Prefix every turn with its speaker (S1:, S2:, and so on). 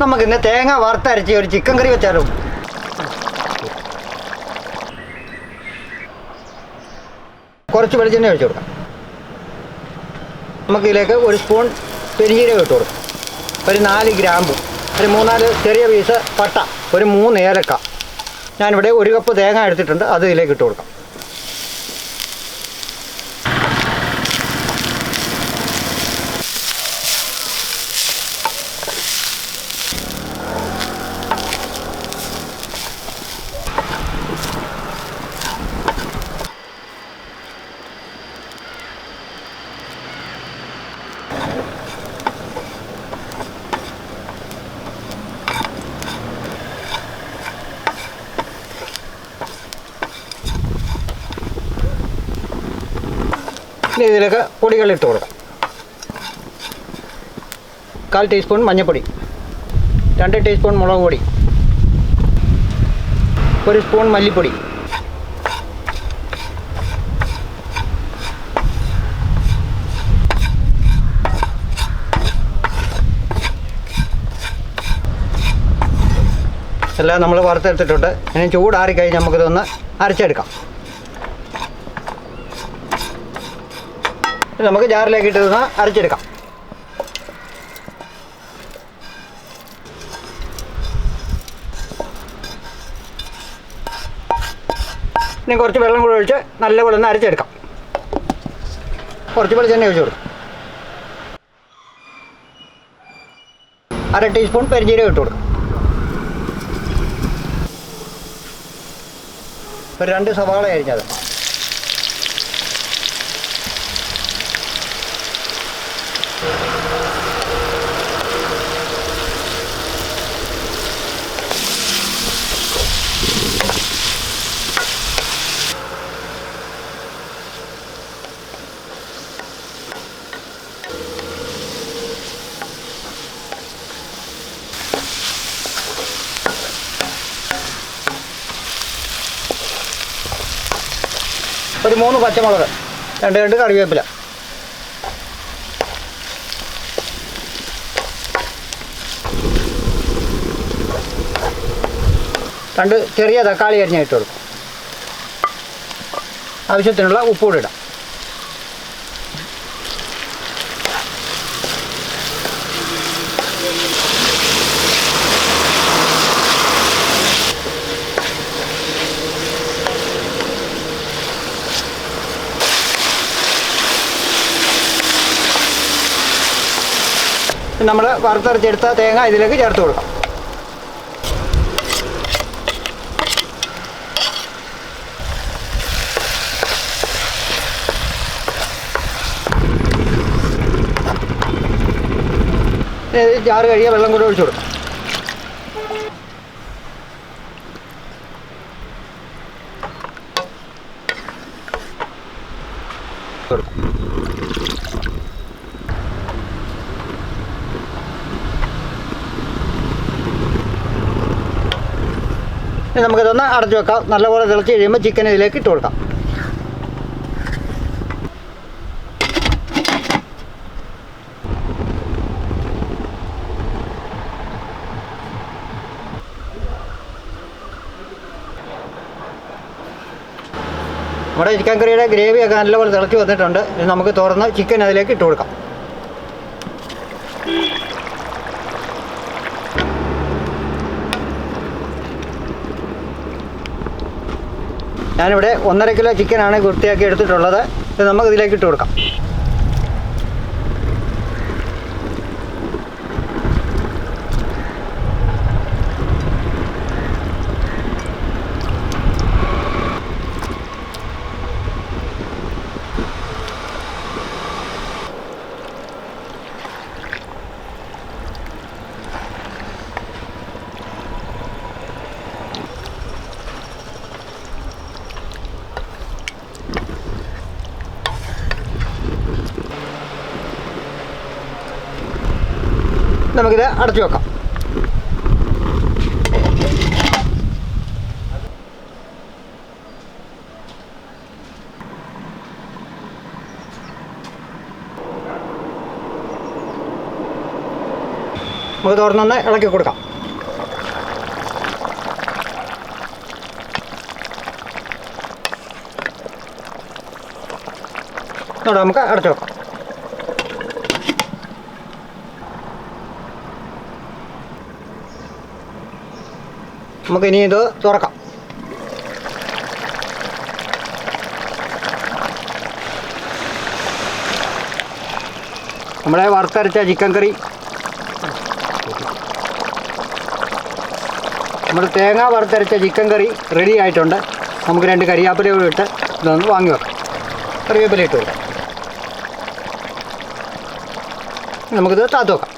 S1: നമുക്കിന്ന് തേങ്ങ വറുത്തരച്ച് ഒരു ചിക്കൻ കറി വെച്ചാലോ. കുറച്ച് വെളിച്ചെണ്ണ ഒഴിച്ചു കൊടുക്കാം. നമുക്ക് ഇതിലേക്ക് ഒരു സ്പൂൺ പെരിഞ്ജീരകം ഇട്ട് കൊടുക്കാം. ഒരു നാല് ഗ്രാമ്പു ഒരു മൂന്നാൽ ചെറിയ പീസ് പട്ട ഒരു മൂന്ന് ഏലക്ക. ഞാനിവിടെ ഒരു കപ്പ് തേങ്ങ എടുത്തിട്ടുണ്ട് അത് ഇതിലേക്ക് ഇട്ട് കൊടുക്കാം. ഇതിലേക്ക് പൊടികൾ ഇട്ട് കൊടുക്കാം. കാൽ ടീസ്പൂൺ മഞ്ഞൾപ്പൊടി. രണ്ട് ടീസ്പൂൺ മുളക് പൊടി. ഒരു സ്പൂൺ മല്ലിപ്പൊടി. എല്ലാം നമ്മൾ വറുത്തെടുത്തിട്ടുണ്ട്. ഇനി ചൂടാറിക്കഴിഞ്ഞ് നമുക്കിതൊന്ന് അരച്ചെടുക്കാം. നമുക്ക് ജാറിലേക്ക് ഇട്ട് അരച്ചെടുക്കാം. ഇനി കുറച്ച് വെള്ളം കൂടെ ഒഴിച്ച് നല്ലപോലെ ഒന്ന് അരച്ചെടുക്കാം. കുറച്ച് വെളിച്ചെണ്ണ ഒഴിച്ചു കൊടുക്കും. അര ടീസ്പൂൺ പെരിഞ്ചീരകം ഇട്ട് കൊടുക്കും. ഒരു രണ്ട് സവാള അരിഞ്ഞത്. ഒരു മൂന്ന് പച്ചമുളക്. രണ്ട് രണ്ട് കറിവേപ്പില. രണ്ട് ചെറിയ തക്കാളി അരിഞ്ഞ് ഇട്ട് കൊടുക്കും. ആവശ്യത്തിനുള്ള ഉപ്പ് ഇടാം. നമ്മൾ വറുത്തരച്ചെടുത്ത തേങ്ങ ഇതിലേക്ക് ചേർത്ത് കൊടുക്കാം. ചാറ് കഴിയുക വെള്ളം കൂടെ ഒഴിച്ചു കൊടുക്കാം. കൊടുക്കാം. നമുക്കിതൊന്ന് അടച്ചു വെക്കാം. നല്ലപോലെ തിളച്ച് കഴിയുമ്പോൾ ചിക്കൻ ഇതിലേക്ക് ഇട്ട് കൊടുക്കാം. നമ്മുടെ ചിക്കൻ കറിയുടെ ഗ്രേവിയൊക്കെ നല്ലപോലെ തിളച്ച് വന്നിട്ടുണ്ട്. നമുക്ക് തുറന്ന് ചിക്കൻ അതിലേക്ക് ഇട്ട് കൊടുക്കാം. ഞാനിവിടെ ഒന്നര കിലോ ചിക്കനാണ് വൃത്തിയാക്കി എടുത്തിട്ടുള്ളത്. ഇത് നമുക്ക് ഇതിലേക്ക് ഇട്ട് കൊടുക്കാം. നമുക്കിത് അടച്ചു വെക്കാം. നമുക്ക് തുറന്നൊന്ന് ഇളക്കി കൊടുക്കാം. നമുക്ക് അടച്ചു വെക്കാം. നമുക്ക് ഇനി ഇത് തുറക്കാം. നമ്മുടെ വറുത്തരച്ച ചിക്കൻ കറി. നമ്മുടെ തേങ്ങ വറുത്തരച്ച ചിക്കൻ കറി റെഡി ആയിട്ടുണ്ട്. നമുക്ക് രണ്ട് കരിയാപ്പില കൂടി ഇട്ട് ഇതൊന്ന് വാങ്ങി വെക്കാം. കറിവേപ്പില ഇട്ട് കൊടുക്കാം. നമുക്കിത് താത്ത് വെക്കാം.